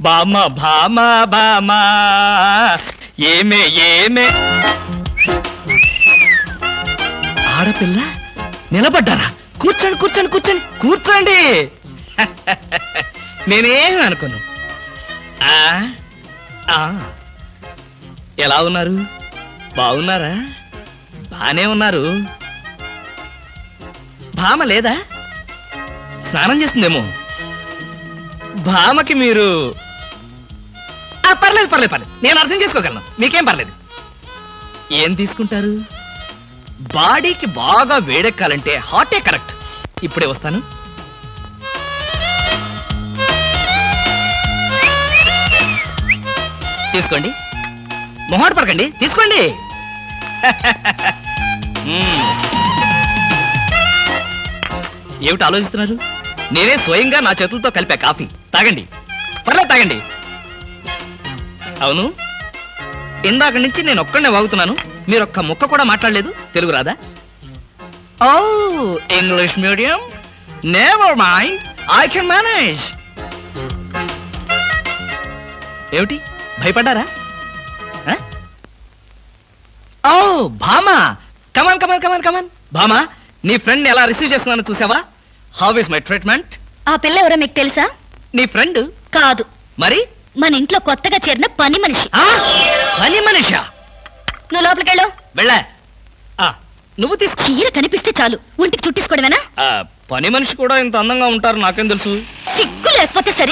బామ భామ బామ. ఏమే ఏమే? ఆడపిల్ల నిలబడ్డారా? కూర్చోండి కూర్చోండి కూర్చోండి కూర్చోండి. నేనేమి అనుకోను. ఆ, ఆ. ఎలా ఉన్నారు? బాగున్నారా? బానే ఉన్నారు. భామ లేదా? స్నానం చేస్తుందేమో. భామకి మీరు పర్లేదు పర్లేదు పర్లేదు. నేను అర్థం చేసుకోగలను. మీకేం పర్లేదు. ఏం తీసుకుంటారు? బాడీకి బాగా వేడెక్కాలంటే హాటే కరెక్ట్. ఇప్పుడే వస్తాను. తీసుకోండి. మొహాట పడకండి. తీసుకోండి. ఏమిటి ఆలోచిస్తున్నారు? నేనే స్వయంగా నా చేతులతో కలిపా కాఫీ. తాగండి. పర్లేదు తాగండి. అవును? ఇందాక నుంచి నేను ఒక్కడనే వాగుతున్నాను. మీరు ఒక్క ముక్క కూడా మాట్లాడలేదు. తెలుగు రాదా? ఓ English medium. Never mind I can manage ఏమిటి? భయపడ్డారా? ఓ భామా. కమాన్ కమాన్ కమాన్ కమాన్ భామా నీ ఫ్రెండ్ ఎలా రిసీవ్ చేసుకున్నానో చూసావా? హౌ ఇస్ మై ట్రీట్మెంట్ ఆ పిల్ల ఎవరో మీకు తెలుసా? నీ ఫ్రెండ్ కాదు. మరి? మన ఇంట్లో కొత్తగా చేరిన పని మనిషి. ఆ? పని మనిషా? నువ్వు లోపలికెళ్ళు. వెళ్ళా. ఆ, నువ్వు తీసుకో చీర కనిపిస్తే చాలు. ఒంటికి చుట్టేసుకోవడమేనా? ఆ, పని మనిషి కూడా ఇంత అందంగా ఉంటారు నాకేం తెలుసు? సిగ్గు లేకపోతే